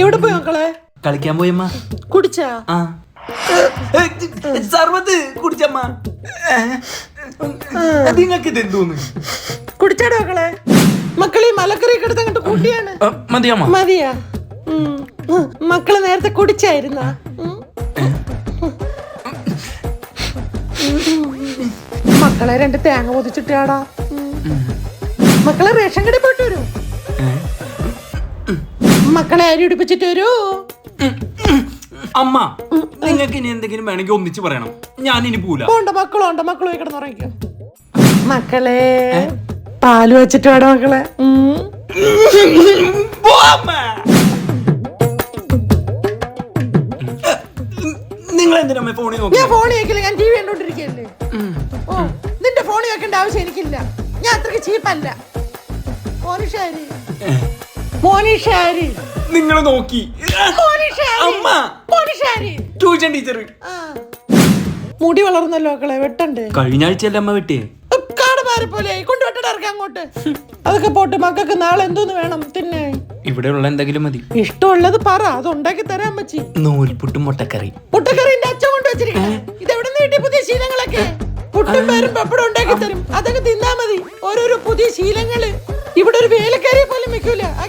എവിടെ പോയി മക്കളെ? കളിക്കാൻ പോയമ്മ കുടിച്ചാ? ആ. സർവത്ത് കുടിച്ചമ്മ നിങ്ങൾക്ക് ഇത് എന്തോന്ന് കുടിച്ചാടോ മക്കളെ. മക്കളെ ഈ മലക്കറി എടുത്ത് അങ്ങോട്ട് കൂട്ടിയാണ്. മതിയമ്മ മതിയാ. മക്കൾ നേരത്തെ കുടിച്ചായിരുന്ന? മക്കളെ രണ്ട് തേങ്ങ പൊതിച്ചിട്ടാടാ. മക്കളെ റേഷൻ കടയിൽ പോയിട്ട് വരൂ. അരി വരൂ. അമ്മ നിങ്ങൾക്ക് ഇനി എന്തെങ്കിലും വേണമെങ്കിൽ ഒന്നിച്ച് പറയണം. ഞാൻ ഇനി പോല പോണ്ട മക്കളും ഉണ്ട് മക്കളും പോയി കിടന്നുറങ്ങിക്കോ മക്കളെ പാൽ വെച്ചിട്ട് വേണം മക്കളെ. നിങ്ങൾ എന്തിനാ ഫോണിൽ നോക്കി ഞാൻ ഫോൺ വെക്കില്ല ഞാൻ ടി വി കണ്ടോണ്ടിരിക്കല്ലേ. ഓ നിന്റെ ഫോൺ വെക്കേണ്ട ആവശ്യം എനിക്കില്ല. ഞാൻ അത്രയ്ക്ക് ചീപ്പല്ല. മോനിഷാരി നിങ്ങൾ നോക്കി. അമ്മ. Tuition teacher. മുടി വളർന്നല്ലോ മക്കളെ വെട്ടണ്ടേ. കഴിഞ്ഞ ആഴ്ചയല്ലേ അമ്മ വെട്ടിയേ? പോലെ അങ്ങോട്ട്. അതൊക്കെ പോട്ട് മക്കൾക്ക് നാളെ എന്തോന്ന് വേണം തിന്നെ. ഇവിടെയുള്ള എന്തെങ്കിലും മതി. ഇഷ്ടമുള്ളത് പറ അത് ഉണ്ടാക്കി തരാൻ പറ്റി നൂൽപുട്ടും മുട്ടക്കറി. മുട്ടക്കറിന്റെ അച്ഛൻ കൊണ്ട് വെച്ചിരിക്കണേ ഇതെവിടെ നിന്ന് കിട്ടിയ പുതിയ ശീലങ്ങളൊക്കെ? പുട്ടും പേരും പപ്പടം ഉണ്ടാക്കി തരും. അതൊക്കെ തിന്നാ മതി. ഓരോരോ പുതിയ ശീലങ്ങൾ. ഇവിടെ ഒരു വേലക്കാരിയെ പോലും വെക്കൂല. ആ